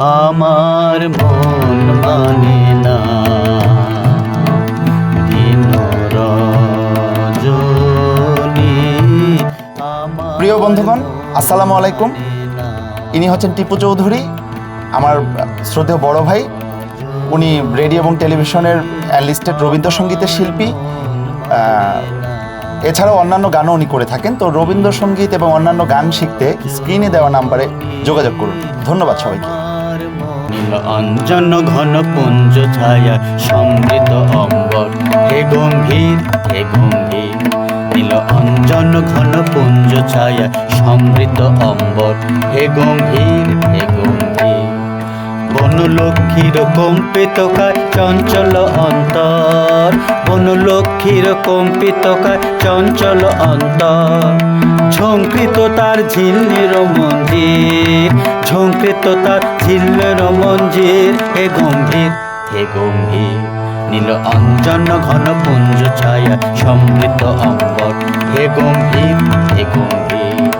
আমার মন মানে না। প্রিয় বন্ধুগণ আসসালামু আলাইকুম। ইনি হচ্ছেন টিপু চৌধুরী আমার শ্রদ্ধেয় বড় ভাই। উনি রেডিও এবং টেলিভিশনের অ্যানলিস্টেড রবীন্দ্রসঙ্গীতের শিল্পী। এছাড়াও অন্যান্য গানও উনি করে থাকেন। তো রবীন্দ্রসঙ্গীত এবং অন্যান্য গান শিখতে স্ক্রিনে দেওয়া নাম্বারে যোগাযোগ করুন। ধন্যবাদ সবাইকে। নীল অঞ্জন, ঘন পুঞ্জ ছায়া, সমৃত অম্বর। হে গম্ভীর হে গম্ভীর, নীল অঞ্জন, ঘন পুঞ্জ ছায়া, সমৃত অম্বর। হে গম্ভীর হে গম্ভীর, বনলক্ষ্মীর কম্পিত কায় চঞ্চল অন্তর। বনলক্ষ্মীর কম্পিত কায় চঞ্চল অন্তর। ঝঙ্কৃত তার ঝিল্লির মঞ্জির ঝঙ্কৃত তার ছিল মঞ্জির হে গম্ভীর হে গম্ভীর, নীল অঞ্জন ঘন পুঞ্জ ছায়া, সমৃদ্ধ অম্বর হে গম্ভীর হে গম্ভীর।